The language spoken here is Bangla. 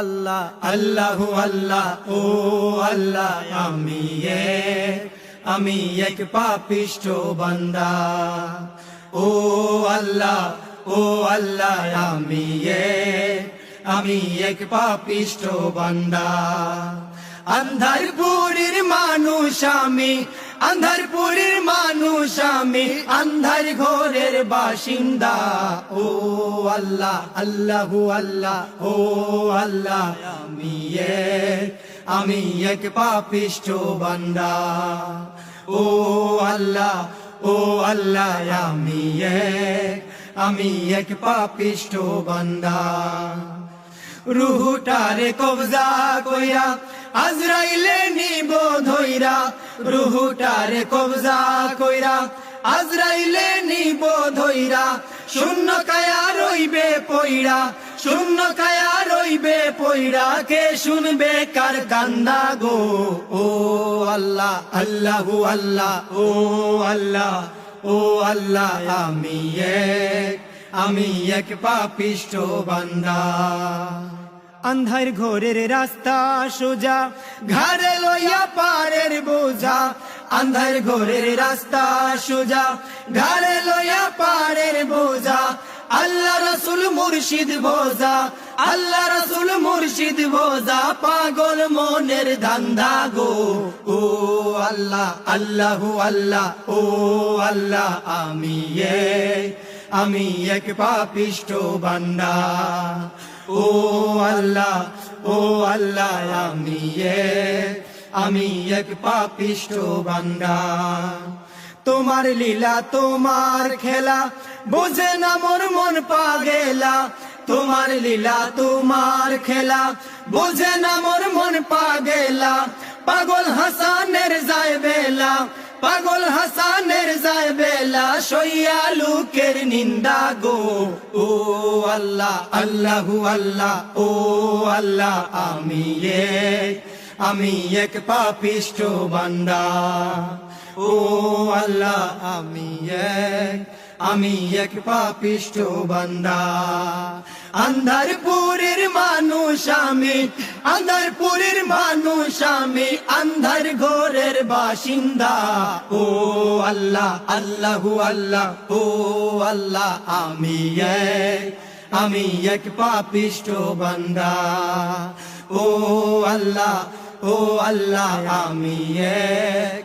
আল্লাহ আল্লাহ আল্লাহ, ও আল্লাহ, আমি আমি এক পাপিষ্ঠ বান্দা। ও আল্লাহ ও আল্লাহ, আমি আমি এক পাপিষ্ঠ বান্দা। আন্ধারপুরের মানুষ আমি, আন্ধারপুরের মানুষ আমি, আন্ধার ঘরের বাসিন্দা, ও আল্লাহ, আল্লাহু আল্লাহ, ও আল্লাহ। আমি এক আমি এক পাপিষ্ঠ বান্দা। ও আল্লাহ ও আল্লাহ, আমি এক আমি এক পাপিষ্ঠ বান্দা। রুহুটারে কবজা কইরা আজরাইলে নিব ধইরা। রুহুটারে কবজা কইরা আজরাইলে নিব পইরা শূন্য কায়া রইবে পইরা কে শুনবে কার কান্দা গো? ও আল্লাহ, আল্লাহু আল্লাহ, ও আল্লাহ ও আল্লাহ, আমি এক আমি এক পাপিষ্ঠ বান্দা। আন্ধার ঘোরের রাস্তা সোজা ঘরে লইয়া পারের বোঝা। আন্ধার ঘোরের রাস্তা সোজা ঘরে লইয়া পারের বোঝা। আল্লাহ রসুল মুর্শিদ বোঝা, আল্লাহ রসুল মুর্শিদ বোঝা, পাগল মনের ধান্দা গো। ও আল্লাহ, আল্লাহু আল্লাহ, ও আল্লাহ, আমি এক আমি এক পাপিষ্ঠ বান্দা। ও আল্লাহ ও আল্লাহ, আমি এক আমি এক পাপিষ্ঠ বান্দা। তোমার লীলা, তোমার খেলা। বোঝে না মোর মন পাগেলা। তোমার লীলা, তোমার খেলা। বোঝে না মোর মন পাগেলা। পাগল হাসানের যায় বেলা। পাগল হাসানের যায় বেলা। সইয়া লোকের নিন্দা গো। ও আল্লাহ, আল্লাহু আল্লাহ, ও আল্লাহ, আমি এক আমি এক পাপিষ্ঠ বান্দা। ও আল্লাহ, আমি এক আমি এক পাপিষ্ঠ বান্দা। আন্ধারপুরের মানুষ আমি, আন্ধারপুরের মানুষ আমি, আন্ধার ঘরের বাসিন্দা। ও আল্লাহ, আল্লাহু আল্লাহ, ও আল্লাহ, আমি এক আমি এক পাপিষ্ঠ বান্দা। ও আল্লাহ ও আল্লাহ, আমি এক